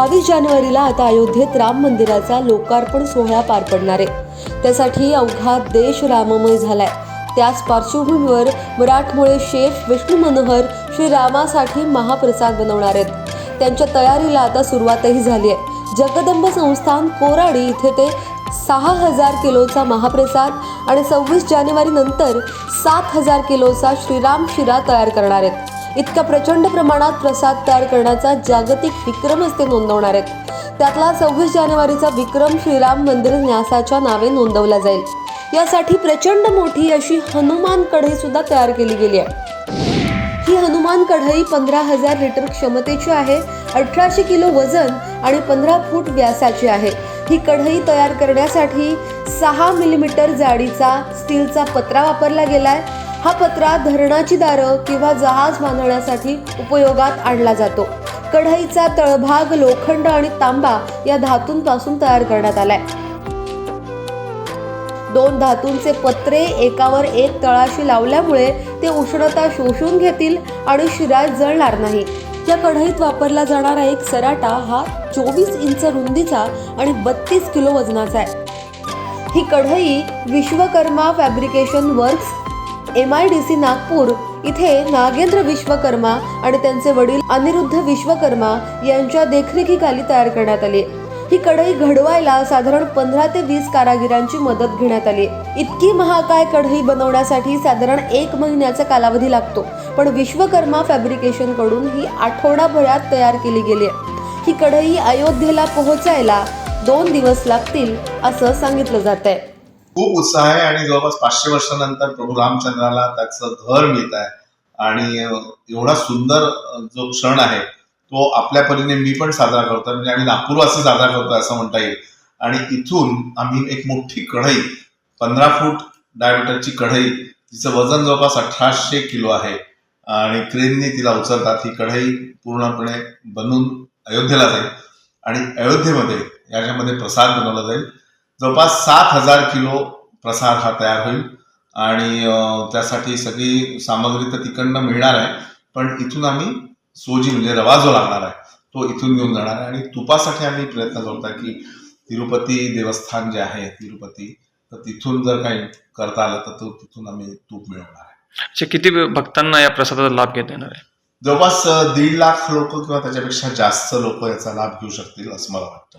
बावीस जानेवारीला आता अयोध्येत राम मंदिराचा लोकार्पण सोहळा पार पडणार आहे. त्यासाठी अवघा देश राममय झालाय. त्याच पार्श्वभूमीवर मराठमोळे शेफ विष्णू मनोहर श्री रामासाठी महाप्रसाद बनवणार आहेत. त्यांच्या तयारीला आता सुरुवातही झाली आहे. जगदंब संस्थान कोराडी इथे ते सहा हजार किलोचा महाप्रसाद आणि सव्वीस जानेवारी नंतर सात हजार किलोचा श्रीराम शिरा तयार करणार आहेत. इतका प्रचंड प्रमाणात प्रसाद तयार करण्याचा जागतिक विक्रमच ते नोंदवणार आहेत. त्यातला सव्वीस जानेवारीचा विक्रम श्रीराम मंदिर न्यासाच्या नावे नोंदवला जाईल. यासाठी प्रचंड मोठी अशी हनुमान कढई सुद्धा तयार केली गेली आहे. ही हनुमान कढई पंधरा हजार लिटर क्षमतेची आहे अठराशे किलो वजन आणि पंधरा फूट व्यासाची आहे. ही कढई तयार करण्यासाठी सहा मिलीमीटर जाडीचा स्टीलचा पत्रा वापरला गेला आहे हा पत्रा धरणाची दारं किंवा जहाज बांधण्यासाठी उपयोगात आणला जातो. कढईचा तळभाग लोखंड आणि तांबा या धातूंपासून तयार करण्यात आलाय. दोन धातूंचे पत्रे एकावर एक तळाशी लावल्यामुळे ते उष्णता शोषून घेतील आणि शिरा जळणार नाही. या कढईत वापरला जाणारा एक सराटा हा चोवीस इंच रुंदीचा आणि बत्तीस किलो वजनाचा आहे. ही कढई Vishwakarma fabrication works M I D C Nagpur इथे नागेंद्र विश्वकर्मा आणि त्यांचे वडील अनिरुद्ध विश्वकर्मा यांच्या देखरेखीखाली तयार करण्यात आली. ही कढई घडवायला साधारण पंधरा ते वीस कारागिरांची मदत घेण्यात आली. इतकी महाकाय कढई बनवण्यासाठी साधारण एक महिन्याचा कालावधी लागतो पण विश्वकर्मा फॅब्रिकेशनकडून ही आठवडाभरात तयार केली गेली. आहे ही कढई अयोध्येला पोहोचायला दोन दिवस लागतील असं सांगितलं जात आहे खूप उत्साह आहे आणि जवळपास पाचशे वर्षानंतर प्रभू रामचंद्राला त्याचं घर मिळत आहे. आणि एवढा सुंदर जो क्षण आहे तो आपल्या परीने मी पण साजरा करतो म्हणजे आम्ही नागपूरवासी साजरा करतो असं म्हणता येईल. आणि इथून आम्ही एक मोठी कढई पंधरा फूट डायमीटरची कढई तिचं वजन जवळपास अठराशे किलो आहे. आणि क्रेनने तिला उचलतात. ही कढई पूर्णपणे बनून अयोध्येला जाईल. आणि अयोध्येमध्ये याच्यामध्ये प्रसाद बनवला जाईल. जवळपास सात हजार किलो प्रसाद हा तयार होईल. आणि त्यासाठी सगळी सामग्री तर तिकडनं मिळणार आहे. पण इथून आम्ही सोजी म्हणजे रवा जो लागणार आहे तो इथून घेऊन जाणार आहे. आणि तुपासाठी आम्ही प्रयत्न करतो की तिरुपती देवस्थान जे आहे तिरुपती तर तिथून जर काही करता आलं तर तो तिथून आम्ही तूप मिळवणार आहे. अच्छा किती भक्तांना या प्रसादाचा लाभ घेता येणार आहे? जवळपास दीड लाख लोक किंवा त्याच्यापेक्षा जास्त लोक याचा लाभ घेऊ शकतील असं मला वाटतं.